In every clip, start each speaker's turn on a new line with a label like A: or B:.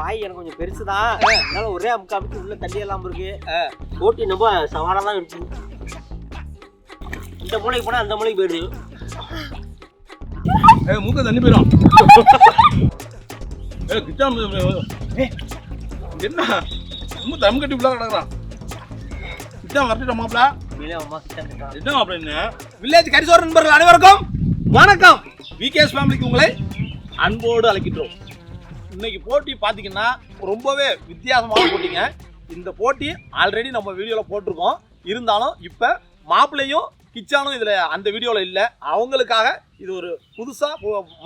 A: வாய் எனக்கு கொஞ்சம் பெருசு தான் அதனால ஒரே அமுக்கு அமுக்கி உள்ள தள்ளி எல்லாம் இருக்கு. போட்டி ரொம்ப சவாலாக தான் இருக்கு. இந்த மூளைக்கு போனால் அந்த மூளைக்கு போயிடுது
B: ஏ மூக்க தண்ணி போயிடும் ஏ கிச்சா என்ன? ரொம்ப தம் கட்டி ஃபுல்லாக கிடக்குறான். கிச்சா வரட்டிட்ட மாப்பிள.
A: கிட்ட.
B: என்ன மாப்பிள வில்லேஜ் கரிசோர் நண்பர்கள் அனைவருக்கும் வணக்கம். விகேஎஸ் ஃபேமிலிக்கு உங்களை அன்போடு அழைக்கின்றோம். இன்னைக்கு போட்டி பார்த்தீங்கன்னா ரொம்பவே வித்தியாசமான போட்டிங்க. இந்த போட்டி ஆல்ரெடி நம்ம வீடியோவில் போட்டிருக்கோம். இருந்தாலும் இப்போ மாப்பிள்ளையும் கிச்சானும் இதில் அந்த வீடியோவில் இல்லை. அவங்களுக்காக இது ஒரு புதுசாக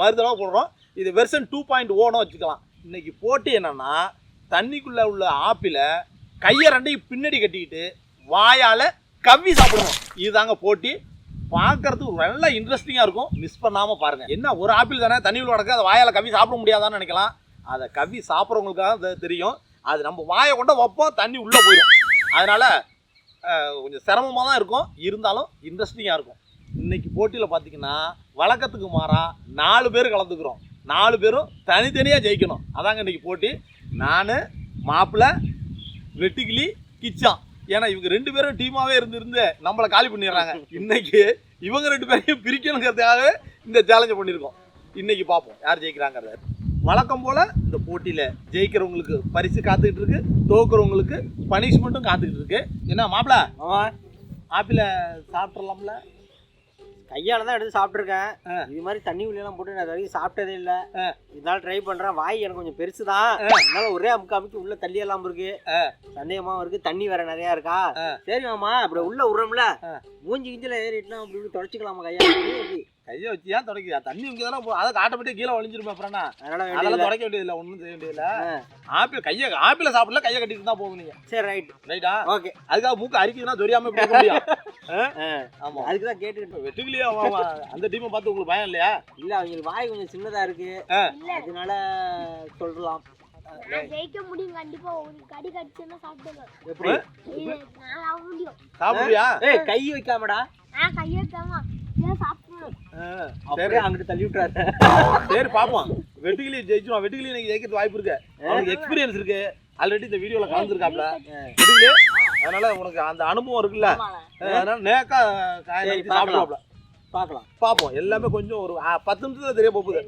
B: மருந்தளவு போடுறோம். இது வெர்ஷன் டூ பாயிண்ட் ஓனும் வச்சுக்கலாம். இன்னைக்கு போட்டி என்னென்னா தண்ணிக்குள்ளே உள்ள ஆப்பிளை கையை ரெண்டையும் பின்னாடி கட்டிக்கிட்டு வாயால் கவ்வி சாப்பிடணும். இதுதாங்க போட்டி. பார்க்கறதுக்கு நல்ல இன்ட்ரெஸ்டிங்காக இருக்கும். மிஸ் பண்ணாமல் பாருங்கள் என்ன ஒரு ஆப்பிள் தானே? தண்ணியில் கிடக்கு அதை வாயால் கவ்வி சாப்பிட முடியாதான்னு நினைக்கலாம். அதை கவி சாப்பிட்றவங்களுக்காக தான் தெரியும். அது நம்ம வாயை கொண்ட வைப்போம் தண்ணி உள்ளே போயிடும். அதனால் கொஞ்சம் சிரமமாக தான் இருக்கும். இருந்தாலும் இன்ட்ரெஸ்டிங்காக இருக்கும். இன்னைக்கு போட்டியில் பார்த்தீங்கன்னா வழக்கத்துக்கு மாறா நாலு பேர் கலந்துக்கிறோம். நாலு பேரும் தனித்தனியாக ஜெயிக்கணும். அதாங்க இன்றைக்கி போட்டி. நான் மாப்பிள்ளை வெட்டுக்கிளி கிச்சான் ஏன்னா இவங்க ரெண்டு பேரும் டீமாகவே இருந்து இருந்து நம்மளை காலி பண்ணிடுறாங்க. இன்னைக்கு இவங்க ரெண்டு பேரையும் பிரிக்கணுங்கிறதுக்காகவே இந்த சேலஞ்சை பண்ணியிருக்கோம். இன்னைக்கு பார்ப்போம் யார் ஜெயிக்கிறாங்கிறத. வழக்கம் போல இந்த போட்டியில ஜெயிக்கிறவங்களுக்கு பரிசு காத்துக்கிட்டு இருக்கு தோக்குறவங்களுக்கு பனிஷ்மெண்ட்டும் காத்துக்கிட்டு இருக்கு என்ன மாப்பிள ஆப்பிள சாப்பிட்றலாம்ல
A: கையால தான் எடுத்து சாப்பிட்ருக்கேன். இது மாதிரி தண்ணி உள்ளெல்லாம் போட்டு நான் வரைக்கும் சாப்பிட்டதே இல்லை. இதனால ட்ரை பண்றேன் வாய் எனக்கு கொஞ்சம் பெருசு தான். அதனால ஒரே அமுக்கு அமுக்கி உள்ள தள்ளி எல்லாம் இருக்கு
B: ஆ.
A: சந்தேகமாவும் இருக்கு தண்ணி வேற நிறைய இருக்கா. சரி மாமா அப்படி உள்ள விடுறோம்ல. மூஞ்சி கிஞ்சில ஏறிட்டுனா அப்படி இப்படி தொடச்சிக்கலாமா கையா?
B: கையை வச்சு ஏன் தொடக்கியா தண்ணி இங்கே தானே அதை ஆட்டோமேட்டிக் கீழே வழிஞ்சிருப்பேன் அப்புறம்னா
A: அதனால
B: அதெல்லாம். தொடக்க வேண்டியதில்லை ஒன்றும் செய்ய வேண்டியதில்லை. ஆப்பிள் கையை ஆப்பிள சாப்பிடல கையை கட்டிட்டு தான் போகும் நீங்க.
A: சரி ரைட்
B: ரைட்டா
A: ஓகே.
B: அதுக்காக மூக்கு அரிக்குதுன்னா தெரியாம இப்படி இருக்க முடியும். ஆமா.
A: அதுக்கு தான்
B: அவன் அவன் அந்த டீமை பார்த்து உங்களுக்கு பயம் இல்லையா?
A: இல்ல அவங்களுக்கு வாய் கொஞ்சம் சின்னதா இருக்கு. அதனால சொல்லலாம்.
C: நான் ஜெயிக்க முடியும் கண்டிப்பா. ஒரு கடி கடிச்சுன்னா சாப்பிடுவேன்
A: எப்படி?
B: சாப்பிடுறியா?
A: ஏய் கை வைக்காமடா.
C: நான் கையெழுத்தாம இதை
A: அங்கிட்டு தள்ளி விட்டுறாரு
B: சரி பாப்போம். வெட்டுக்கிளி ஜெயிச்சிடும் வெட்டுக்கிளி எனக்கு ஜெயிக்கிறது வாய்ப்பு இருக்கு. அவனுக்கு எக்ஸ்பீரியன்ஸ் இருக்கு. ஆல்ரெடி இந்த வீடியோல கலந்துருக்காப்ல. வெட்டுக்கிளி அதனால உனக்கு அந்த அனுபவம் இருக்குல்ல. அதனால நேக்கா
A: சரி,
B: சாப்பிடலாம்ல
A: பார்க்கலாம்
B: பாப்போம். எல்லாமே கொஞ்சம் ஒரு பத்து நிமிஷத்துல தெரிய போகுது.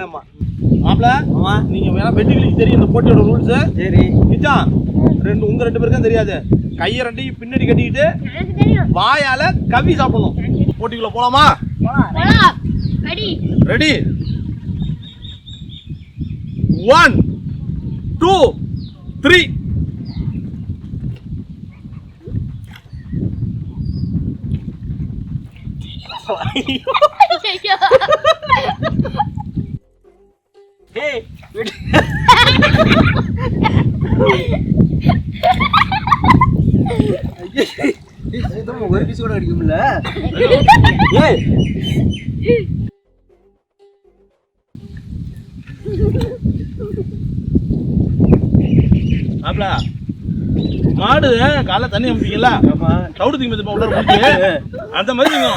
B: ஆமா. மாப்பிள
A: ஆமா.
B: நீங்க வேணா வெட்டுக்கிளிக்கு தெரியும் இந்த போட்டியோட ரூல்ஸ்
A: சரி.
B: கிச்சான் ரெண்டு உங்க ரெண்டு பேருக்கும் தெரியாது. கையை ரெண்டையும் பின்னாடி கட்டிக்கிட்டு வாயால கவி சாப்பிடணும். போட்டிக்குள்ள போலாமா?
C: போலாம் கடி
B: ரெடி ஒன் டூ த்ரீ
A: ஒரு பீஸ் கூட அடிக்க முடியல ஏய்
B: மாப்பிள மாடு காலைல தண்ணி அம்பிங்களா
A: ஆமா.
B: தவிடு தீங்க மதிப்பா உள்ள முடிச்சு அந்த மாதிரி நீங்க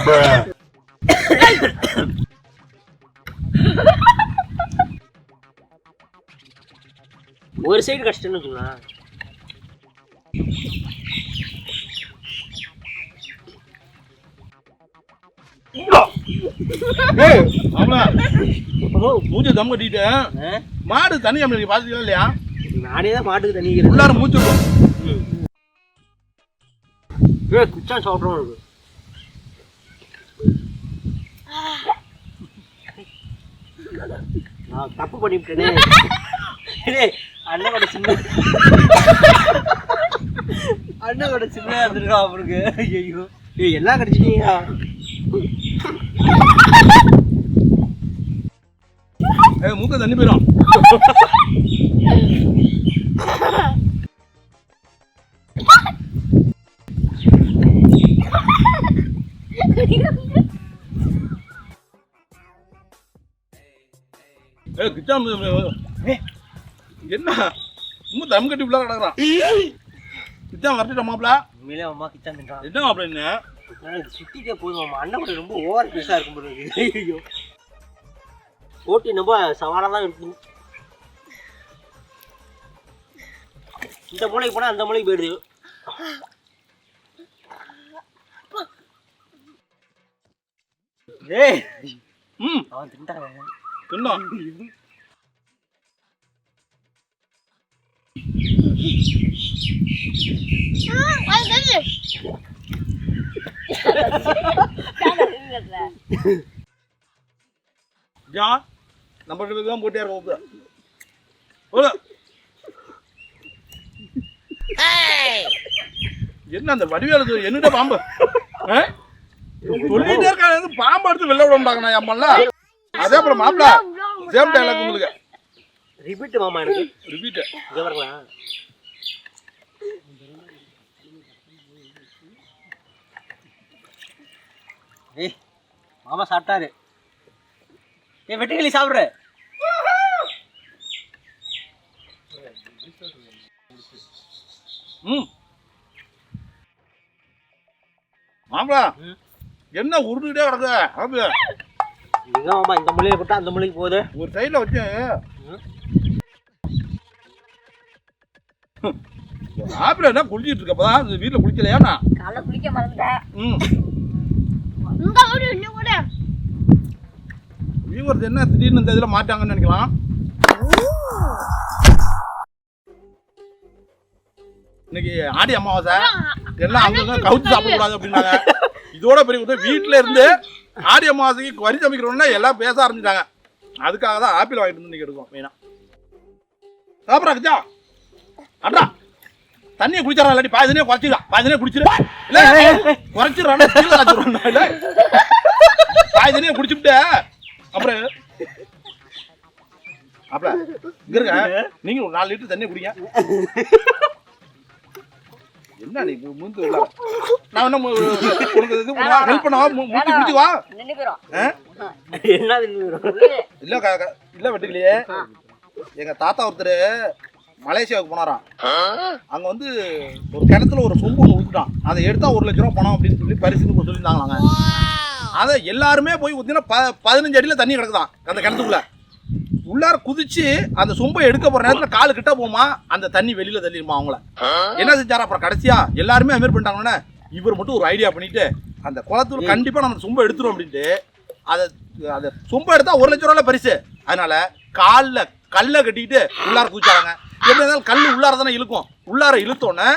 A: ஒரு சைடு கஷ்டம்னு வச்சுக்கலாம்
B: மூச்சை தம் கட்டிட்டேன் மாடு தண்ணி நீங்க பாத்தீங்களா இல்லையா?
A: நானே தான் மாட்டுக்கு தண்ணி.
B: உள்ளார மூச்சு.
A: ஏய் குச்சா சாப்பிட்றோம் இருக்கு நான் தப்பு பண்ணிவிட்டேனே. டேய், அண்ணன் கூட சின்ன அண்ணன் கூட சின்ன இருந்திருக்கா அவருக்கு ஐயோ ஏய் எல்லாம் கிடைச்சிட்டீங்க
B: ஏ மூக்க தண்ணி போயிடும். ஏ கிச்சா என்ன? ரொம்ப தம் கட்டி ஃபுல்லாக கிடக்குறான். கிச்சா வரட்டிட்ட மாப்பிள.
A: உண்மையிலே அம்மா கிச்சன் தின்றான்.
B: என்ன மாப்பிள என்ன?
A: எனக்கு சுத்திட்டே போதும் மாமா அண்ணன் கூட ரொம்ப ஓவர் பீஸா இருக்கும் போல இருக்கு. ஐயோ போட்டி ரொம்ப சவாலாக தான் இருக்கும் இந்த மூளைக்கு போனா அந்த மூளைக்கு போயிடுது. ஏய்.
B: ம்.
A: அவன் திண்டாங்க
B: தின்னோம் ஜா நம்ம ரெண்டு பேருக்கு தான் போட்டியா இருக்கும் என்ன அந்த வடிவேலு என்னடா பாம்பு? சொல்லிட்டே இருக்காங்க பாம்பு எடுத்து வெளில விட மாட்டாங்கண்ணா அம்மல்ல அதே அப்புறம் மாப்பிள்ள சேம் டைலாக் உங்களுக்கு.
A: ரிப்பீட் மாமா எனக்கு.
B: ரிப்பீட்
A: இங்க வரங்களா ஏய் மாமா சாப்பிட்டாரு. ஏய் வெட்டுக்கிளி சாப்பிட்ற.
B: ம். மாப்பிள்ள
A: ம்.
B: என்ன உருண்டுகிட்டே கிடக்கு ஆப்பிள்
A: எங்க மாமா இந்த மூலையில போட்டா அந்த மூலைக்கு போகுது.
B: ஒரு சைடில் வச்சு. ஆப்பிள் என்ன குளிச்சிட்டு இருக்கப்பதான் வீட்டில் குளிக்கலையாண்ணா
D: காலைல குளிக்க மறந்துட்டேன்.
B: ம்.
C: இங்க ஒரு இன்னும் கூட
B: வியூவர்ஸ் என்ன திடீர்னு இந்த இதில் மாட்டாங்கன்னு நினைக்கலாம். இன்னைக்கு ஆடி அமாவாசை. எல்லாம் அங்கங்க கவுத்து சாப்பிடக்கூடாது அப்படின்னாங்க. இதோட பெரிய உதவி வீட்டில் இருந்து ஆடி அமாவாசைக்கு வரி சமைக்கிறோம்னா எல்லாம் பேச ஆரம்பிச்சிட்டாங்க. அதுக்காக தான் ஆப்பிள் வாங்கிட்டு வந்து இன்னைக்கு எடுக்கும் மெயினாக சாப்பிட்றா கச்சா அட்ரா. தண்ணியை குடிச்சிடறா இல்லாட்டி பாதி தண்ணியை குறைச்சிடா பாதி தண்ணியை குடிச்சிரு இல்லை குறைச்சிடறான் இல்லை பாதி தண்ணியை குடிச்சுட்டு அப்புறம் அப்பல இங்க இருங்க. நீங்க ஒரு நாலு லிட்டர் தண்ணி குடிங்க. என்ன நீ முந்து. நான் என்ன இது ஹெல்ப் பண்ணவா? மு- மூச்சு குடிச்சு வா?
A: என்ன
B: இல்ல வெட்டுக்கலையே. எங்க தாத்தா ஒருத்தர் மலேசியாவுக்கு போனாராம். அங்க வந்து ஒரு கிணத்துல ஒரு சொம்பு ஒன்று ஊத்துட்டான். அதை எடுத்தா ஒரு லட்ச ரூபா பணம் அப்படின்னு சொல்லி பரிசுன்னு சொல்லியிருந்தாங்களாங்க. அதை எல்லாருமே போய் ஊத்தினா ப பதினஞ்சு அடியில தண்ணி கிடக்குதான் அந்த கிணத்துக்குள்ள. உள்ளார குதிச்சு அந்த சொம்பை எடுக்க போற நேரத்துல காலு கிட்ட போமா அந்த தண்ணி வெளியில தள்ளிடுமா அவங்கள. என்ன செஞ்சாரு? அப்புறம் கடைசியா எல்லாருமே அது மாதிரி பண்ணிட்டாங்கன்னா இவர் மட்டும் ஒரு ஐடியா பண்ணிட்டு அந்த குளத்துல கண்டிப்பா நம்ம சொம்பை எடுத்துரும் அப்படின்ட்டு அதை அதை சொம்பை எடுத்தா ஒரு லட்ச ரூபாய் பரிசு. அதனால கால்ல கல்லை கட்டிக்கிட்டு உள்ளார குதிச்சாங்க. எப்படி இருந்தாலும் கல் உள்ளார தானே இழுக்கும். உள்ளார இழுத்தோன்னே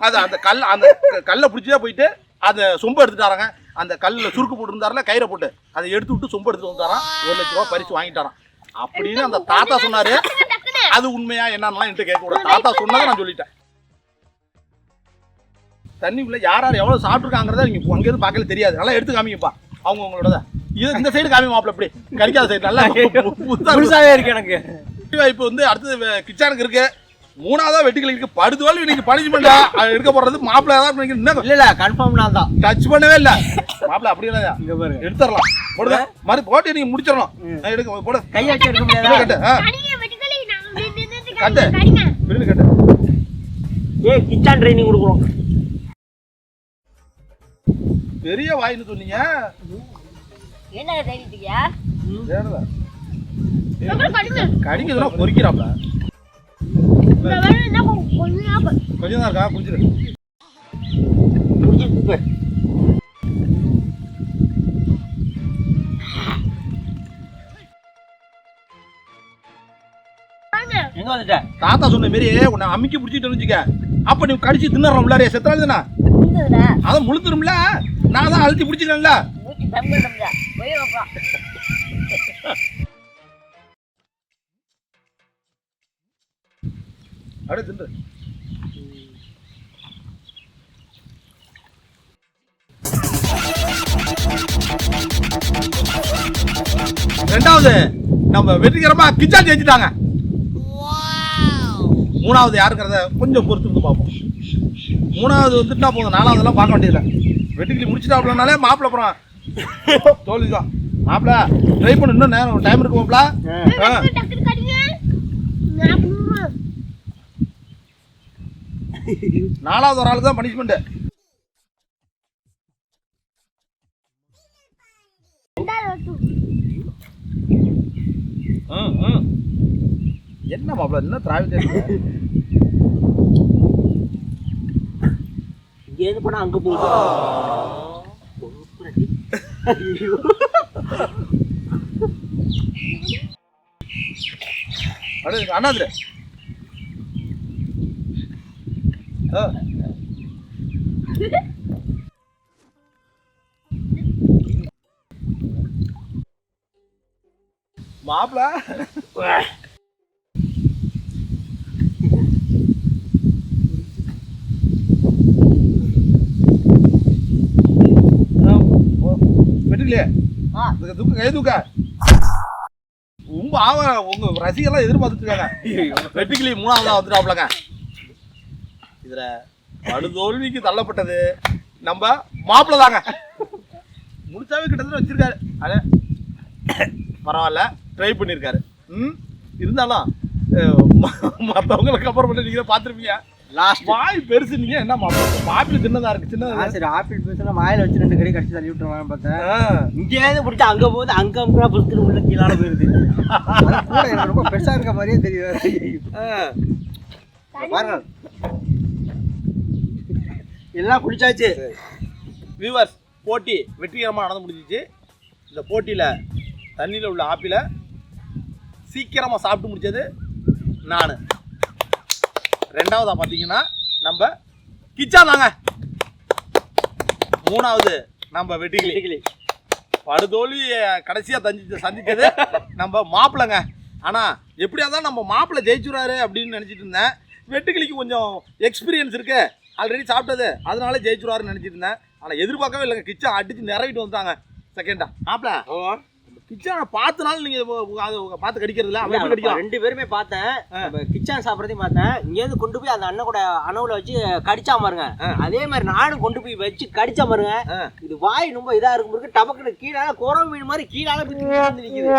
B: அது அந்த கல் அந்த கல்லை பிடிச்சே போயிட்டு அந்த சொம்பை எடுத்துட்டாராங்க அந்த கல்லில் சுருக்கு போட்டு இருந்தாருல கயிறை போட்டு. அதை எடுத்து விட்டு சொம்பு எடுத்து வந்தாராம். ஒரு லட்ச ரூபா பரிசு வாங்கிட்டாராம். அப்படின்னு அந்த தாத்தா சொன்னாரு. அது உண்மையா என்னன்னா என்கிட்ட கேட்க கூட தாத்தா சொன்னதை நான் சொல்லிட்டேன். தண்ணிக்குள்ள யார் யார் எவ்வளவு சாப்பிட்டுருக்காங்கிறத நீங்க அங்க இருந்து பார்க்கல தெரியாது. நல்லா எடுத்து காமிங்கப்பா. அவங்க உங்களோட இது இந்த சைடு காமி மாப்பிள்ள இப்படி கடிக்காத சைடு நல்லா புதுசா இருக்கு.
A: புதுசாவே இருக்கு எனக்கு.
B: இப்போ வந்து அடுத்தது கிச்சனுக்கு இருக்கு. மூணாவதா வெட்டிகள் இருக்கு. படுத்துவாள் இன்னைக்கு பனிஷ்மெண்டா எடுக்க போறது மாப்பிள்ளை தான் இன்னும்
A: இல்ல இல்ல கன்ஃபார்ம் நான் தான்.
B: டச் பண்ணவே இல்ல. மாப்பிள்ளை அப்படி இல்லையா?
A: இங்க பாருங்க.
B: எடுத்துடலாம். போடுங்க. மாதிரி போட்டு நீங்க முடிச்சிடலாம் ஆ, எடுக்க போடு.
A: கை வச்சு எடுக்க முடியாதா?
B: கட்டு.
C: நின்னுட்டு
B: கட்டு.
C: கடிங்க.
B: விருது கட்டு.
A: ஏய் கிச்சான் ட்ரைனிங் கொடுக்குறோம்.
B: பெரிய வாயின்னு சொன்னீங்க.
D: என்ன தைரியத்துக்கியா
C: வேலை என்ன கொஞ்சம்
B: தான் இருக்கா? குடிச்சிரு.
A: எங்க வந்துட்ட?
B: தாத்தா சொன்ன மாரி உன்னை அமுக்கி பிடிச்சிட்டு வச்சுக்க அப்ப நீ கடிச்சு தின்னறோம் உள்ளாரே
D: இருந்ததுல
B: அதான் முழுத்துரும்ல? நான் தான் அழுத்தி பிடிச்சிட்டேன்ல அப்படியே தின்று. ரெண்டாவது நம்ம வெற்றிகரமா கிச்சன் செஞ்சுட்டாங்க மூணாவது யாருங்கிறத கொஞ்சம் பொறுத்து இருந்து பார்ப்போம். மூணாவது வந்துட்டா போதும் நாலாவதெல்லாம் பார்க்க வேண்டியதில்லை. வெட்டுக்கிளி முடிச்சுட்டாப்லனாலே மாப்பிள்ள அப்புறம் தோல்வி தான் மாப்பிள்ள ட்ரை பண்ணு இன்னும் நேரம் டைம் இருக்கு மாப்பிள்ள ஆ
C: டக்குனு கடிங்க நான் குடும்பம்
B: நாலாவது ஒரு ஆளுக்கு தான் பனிஷ்மெண்ட் என்ன மாப்பிள்ள என்ன திராவிட
A: இருந்து போனா அங்க.
B: அடே அண்ணாதுரு. மாப்பிள. இதுக்கு தூக்க கை தூக்க. ரொம்ப ஆவ உங்க ரசிகர்லாம் எதிர்பார்த்துட்டு இருக்காங்க. வெட்டுக்கிளி மூணாவதா வந்துட்டாப்லங்க இதுல படுதோல்விக்கு தள்ளப்பட்டது. நம்ம மாப்பிள்ள தாங்க. முடிச்சாவே கிட்டத்தட்ட வச்சிருக்காரு. அட பரவாயில்ல ட்ரை பண்ணியிருக்காரு ம் இருந்தாலும் மற்றவங்களுக்கு அப்புறம் மட்டும் நீங்க பார்த்துருப்பீங்க.
A: லாஸ்ட்
B: வாய் பெருசு நீங்க என்ன மாப்பிள்ள சின்னதா இருக்கு சின்னதா.
A: சரி ஆப்பிள் பேசலாம் வாயில வச்சு ரெண்டு கடி கடிச்சு தள்ளி விட்டுருவாங்க பார்த்தேன்.
B: ஆ.
A: இங்கே இருந்து பிடிச்சா அங்க போகுது அங்க அமுக்குறா புஸ்து உள்ள கீழால போயிருது. ரொம்ப பெருசா இருக்க மாதிரியே தெரியும். பாருங்க. எல்லாம் குடிச்சாச்சு
B: வியூவர்ஸ் போட்டி வெற்றிகரமாக நடந்து முடிஞ்சிச்சு. இந்த போட்டியில் தண்ணியில் உள்ள ஆப்பிளை சீக்கிரமாக சாப்பிட்டு முடிச்சது நான். ரெண்டாவதாக பார்த்தீங்கன்னா நம்ம கிச்சா தாங்க. மூணாவது நம்ம வெட்டிக்கிளி. படுதோல்வி கடைசியாக தஞ்சி சந்திச்சது நம்ம மாப்பிள்ளைங்க. ஆனால் எப்படியா தான் நம்ம மாப்பிள்ளை ஜெயிச்சுறாரு அப்படின்னு நினச்சிட்டு இருந்தேன். வெட்டுக்கிளிக்கு கொஞ்சம் எக்ஸ்பீரியன்ஸ் இருக்கு. ஆல்ரெடி சாப்பிட்டது. அதனால ஜெயிச்சுருவாருன்னு நினச்சிட்டு இருந்தேன். ஆனால் எதிர்பார்க்கவே இல்லைங்க. கிச்சன் அடிச்சு நிறவிட்டு வந்துட்டாங்க. செகண்டா மாப்பிள்ள கிச்சனை பார்த்தனால நீங்கள் அதை பார்த்து கடிக்கிறதுல அவன் எப்படி
A: இல்ல,
B: கடிக்கலாம்
A: ரெண்டு பேருமே பார்த்தேன். நம்ம கிச்சன் சாப்பிட்றதையும் பார்த்தேன். இங்கேருந்து கொண்டு போய் அந்த அண்ணன் கூட அணவுல வச்சு கடிச்சா பாருங்க. அதே மாதிரி நானும் கொண்டு போய் வச்சு கடிச்சா பாருங்க.
B: ஆ.
A: இது வாய் ரொம்ப இதா இருக்கும் பிறகு டபக்குன்னு கீழால குறவு வீடு மாதிரி கீழால வந்து நிக்குது.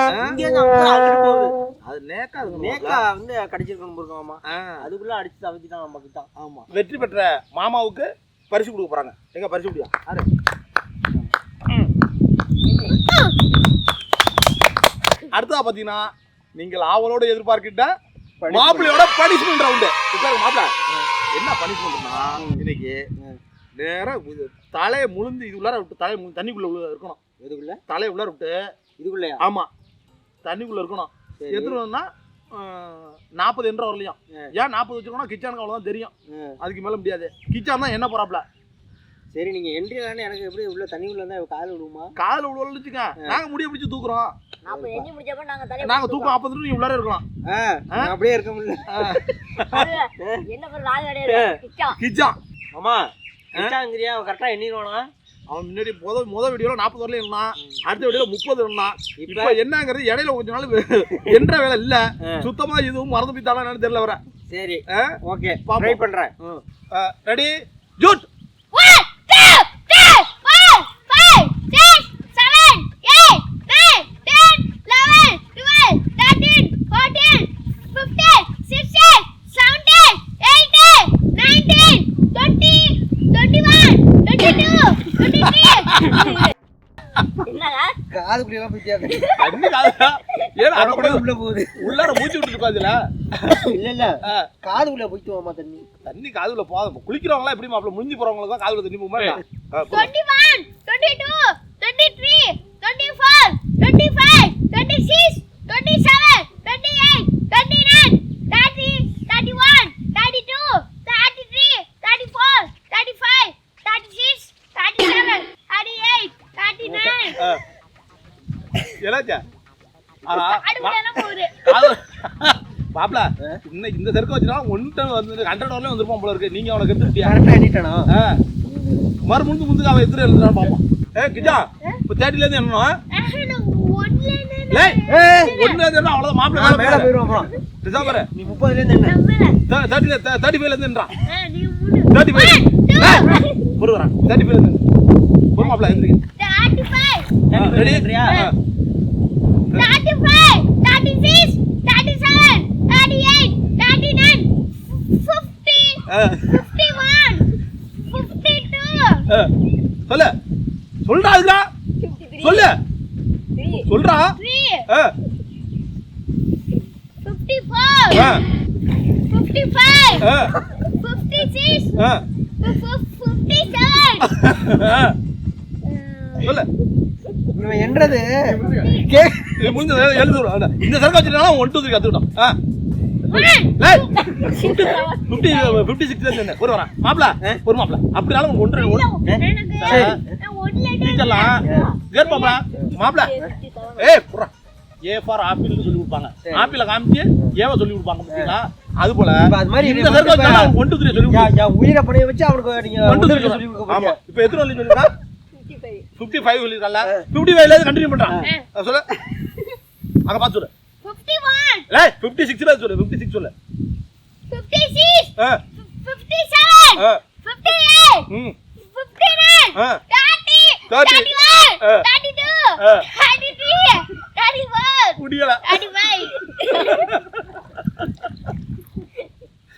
B: அது நேக்கா
A: நேக்கா வந்து கடிச்சிருக்கணும்
B: ஆ.
A: அதுக்குள்ள அடிச்சு தவிச்சிட்டான் நம்ம கிட்ட. ஆமா.
B: வெற்றி பெற்ற மாமாவுக்கு பரிசு கொடுக்க போறாங்க. எங்க பரிசு கொடுயா யாரு அடுத்ததா பாத்தீங்கன்னா நீங்கள் ஆவலோடு எதிர்பார்க்கிட்ட மாப்பிள்ளையோட பனிஷ்மெண்ட் ரவுண்டு மாப்பிள்ள. என்ன பனிஷ்மெண்ட்னா இன்னைக்கு நேரா இது தலையை முழுந்து இது உள்ளார விட்டு தலையை முழு- தண்ணிக்குள்ள உள்ள இருக்கணும்.
A: எதுக்குள்ள?
B: தலையை உள்ளார விட்டு.
A: இதுக்குள்ளயா?
B: ஆமா. தண்ணிக்குள்ள இருக்கணும்.
A: சரி.
B: எத்தனை நாற்பது என்ற வரலையும். ஏன் நாற்பது வச்சுக்கணும் கிச்சனுக்கு அவ்வளோதான் தெரியும். அதுக்கு மேல முடியாது. கிச்சன் தான் என்ன போறாப்ல
A: சரி நீங்க என்ட்ரி எனக்கு எப்படி உள்ள தண்ணி உள்ள இருந்தா கால விடுமா
B: காதில் விழுவல வச்சுக்க நாங்க முடிய பிடிச்சி தூக்குறோம்.
D: நாங்க
B: தூக்கம் அப்போ நீ உள்ளார இருக்கலாம்.
A: நான் அப்படியே இருக்க முடியல.
D: கிச்சா.
B: கிச்சான்
A: ஆமா கிச்சாங்கிறியா? கரெக்டா எண்ணிடுவானா?
B: அவன் முன்னாடி முத முத வீடியோல நாற்பது வரல இருந்தான். அடுத்த வீடியோல முப்பது இருந்தான்.
A: இப்ப?
B: என்னங்கிறது இடையில கொஞ்ச நாள் என்ற வேலை இல்ல.
A: ஆ.
B: சுத்தமா இதுவும் மறந்து என்னன்னு தெரியல வர
A: சரி.
B: ஆ?
A: ஓகே. ட்ரை பண்றேன்.
B: ரெடி ஜூட்
D: என்னடா?
A: காதுக்குள்ளே பிடிக்காது
B: தண்ணி காதுல ஏன் அரை கூட
A: உள்ள போகுது.
B: உள்ளார மூச்சு விட்டுட்டு இருப்பாதுல
A: இல்ல? இல்ல காதுக்குள்ள போயிட்டு வாமா தண்ணி?
B: தண்ணி காதுல போதும் குளிக்கிறவங்க எப்படி மாப்பிள முடிஞ்சு போறவங்க தான் காதுல தண்ணி போகுமா? என்ன? ஆ, போதும்.
C: Twenty-one, twenty-two, twenty-three, twenty-four, twenty-five, twenty-six, twenty-seven, twenty-eight,
B: ஆனா, மாப்பிள இன்னைக்கு இந்த செருக்க வச்சுனா ஒன் டன் வந்து ஹண்ட்ரட் வரலையும் வந்திருப்பான் போல இருக்கு. நீங்க அவனுக்கு எடுத்துட்டியா
A: கரெக்டா எண்ணிட்டானா?
B: மறு முந்து முந்துக்கு அவன் எத்தனை எழுதுறான்னு பார்ப்போம் ஏ கிஜா இப்போ தேர்ட்டில இருந்து என்ன
C: ஆஹ், நான் ஒண்ணுல இருந்து
B: ஏய் ஒன்னு இருந்து அவ்வளவுதான் மாப்பிள
A: மேல போயிடுவான் அப்புறம்
B: டிசம்பர்
A: நீ முப்பதுல இருந்து என்ன.
B: தேர்ட்டில தேர்ட்டி ஃபைவ்ல இருந்துன்றான்
C: ஆஹ், நீ மூணு.
B: தேர்ட்டி ஃபைவ் பொறுவறான் தேர்ட்டி ஃபைவ்ல இருந்து பொறு மாப்பிள எந்திரிங்க.
C: Thirty-five,
B: ரெடி சொல்லு. சொல்றா
D: ஃபிஃப்டி த்ரீ
B: சொல்லு. சொல்றா.
C: Fifty-five,
B: ஆ,
C: fifty-six,
B: ஆ.
C: fif- fif- ஃபிஃப்டி செவன்
B: சொல்லு.
A: இவன் என்றது? கே
B: முடிஞ்சது. அதான். இந்த சரக்கு வச்சுட்டா ஒன் டூ த்ரீ கற்றுக்கிட்டோம் ஆ. ஃபிஃப்டி ஃபிஃப்டி சிக்ஸ் என்ன ஒரு வரேன் மாப்பிள ஒரு மாப்பிள. அப்படினாலும் உங்க ஒன்று ஒன்று. டீச்சர்லாம் கேர் பாப்பா மாப்பிள. ஏய் புறா ஏ ஃபார் ஆப்பிள் சொல்லி கொடுப்பாங்க. ஆப்பிள காமிச்சு ஏவ சொல்லி கொடுப்பாங்க பார்த்தீங்களா அது போல
A: அது மாதிரி
B: இந்த சரக்கு வச்சா ஒன் டூ த்ரீ சொல்லி
A: உயிரை பணைய வச்சு அவனுக்கு நீங்க
B: ஒன் டூ த்ரீ
A: சொல்லி கொடுக்க
B: ஆமா. இப்போ எத்தனை சொல்லி சொல்லிருக்கா? ஃபிஃப்டி ஃபைவ் சொல்லிருக்கல ஃபிஃப்டி ஃபைவ்ல கண்டினியூ பண்றான். அத சொல்லு. அங்க பார்த்து சொல்லு.
C: ஃபிஃப்டி ஒன்
B: ஏய் ஃபிஃப்டி சிக்ஸ்ல சொல்லு ஃபிஃப்டி சிக்ஸ் சொல்லு.
C: ஃபிஃப்டி சிக்ஸ்
B: ஆ.
C: ஃபிஃப்டி செவன்
B: ஆ.
C: ஃபிஃப்டி எயிட்
B: ம்.
C: ஃபிஃப்டி நைன்
B: ஆ.
C: Thirty
B: Thirty.
C: Thirty one. Thirty two. Thirty three thirty four
B: முடியல.
C: Thirty five